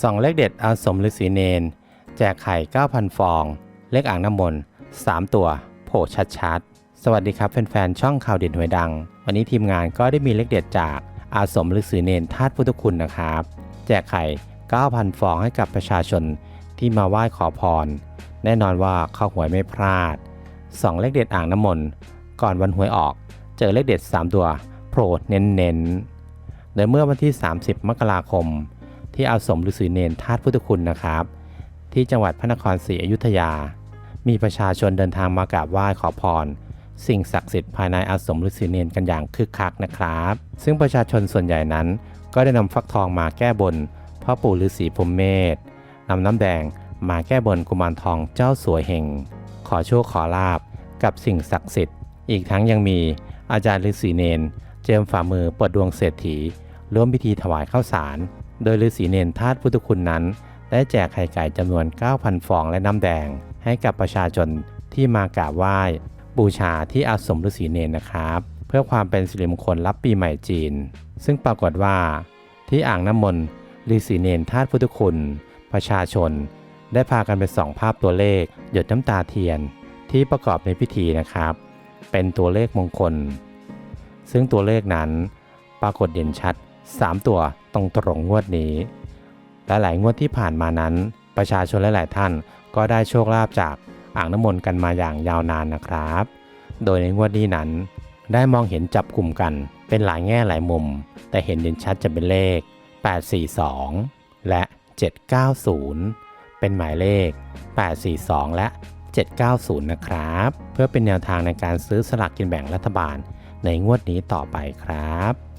ส่องเลขเด็ดอาสมฤาษีเนน แจกไข่ 9,000 ฟอง เลขอ่างน้ำมนต์3 ตัวโผล่ชัดๆ สวัสดีครับแฟนๆ ช่องข่าวเด่นหวยดัง วันนี้ทีมงานก็ได้มีเลขเด็ดจากอาสมฤาษีเนนธาตุพุทธคุณนะครับ แจกไข่ 9,000 ฟองให้กับประชาชนที่มาไหว้ขอพร แน่นอนว่าเข้าหวยไม่พลาดส่องเลขเด็ดอ่างน้ำมนต์ก่อนวันหวยออก เจอเลขเด็ด 3 ตัวโผล่เน้นๆโดยเมื่อวันที่ 30 มกราคม ที่อาสมฤาษีเนนธาตุพุทธคุณนะครับ ที่จังหวัดพระนครศรีอยุธยา มีประชาชนเดินทางมากราบไหว้ขอพร สิ่งศักดิ์สิทธิ์ภายในอาสมฤาษีเนนกันอย่างคึกคักนะครับ ซึ่งประชาชนส่วนใหญ่นั้น ก็ได้นำฟักทองมาแก้บนพ่อปู่ฤาษีพรมเมธนำน้ำแดงมาแก้บนกุมารทองเจ้าสวยเฮงขอโชคขอลาบกับสิ่งศักดิ์สิทธิ์ อีกทั้งยังมีอาจารย์ฤาษีเนน เจิมฝ่ามือเปิดดวงเศรษฐีร่วมพิธีถวายข้าวสาร โดยฤาษีเนนธาตุพุทธคุณนั้น ได้แจกไข่ไก่จำนวน 9,000 ฟองและน้ำแดง ให้กับประชาชนที่มากราบไหว้ บูชาที่อาสมฤาษีเนนนะครับ เพื่อความเป็นสิริมงคลรับปีใหม่จีน ซึ่งปรากฏว่า ที่อ่างน้ำมนต์ฤาษีเนนธาตุพุทธคุณ ประชาชน ได้พากันไปส่องภาพตัวเลข หยดน้ำตาเทียน ที่ประกอบในพิธีนะครับ เป็นตัวเลขมงคล ซึ่งตัวเลขนั้นปรากฏเด่นชัด 3 ตัวตรงตรงงวดนี้ และหลายงวดที่ผ่านมานั้น ประชาชนหลายๆท่านก็ได้โชคลาภจากอ่างน้ำมนต์กันมาอย่างยาวนานนะครับ โดยในงวดนี้นั้น ได้มองเห็นจับกลุ่มกันเป็นหลายแง่หลายมุม แต่เห็นเด่นชัดจะเป็นเลข 842 และ 790 เป็นหมายเลข 842 และ 790 นะครับ เพื่อเป็นแนวทางในการซื้อสลากกินแบ่งรัฐบาลในงวดนี้ต่อไปครับ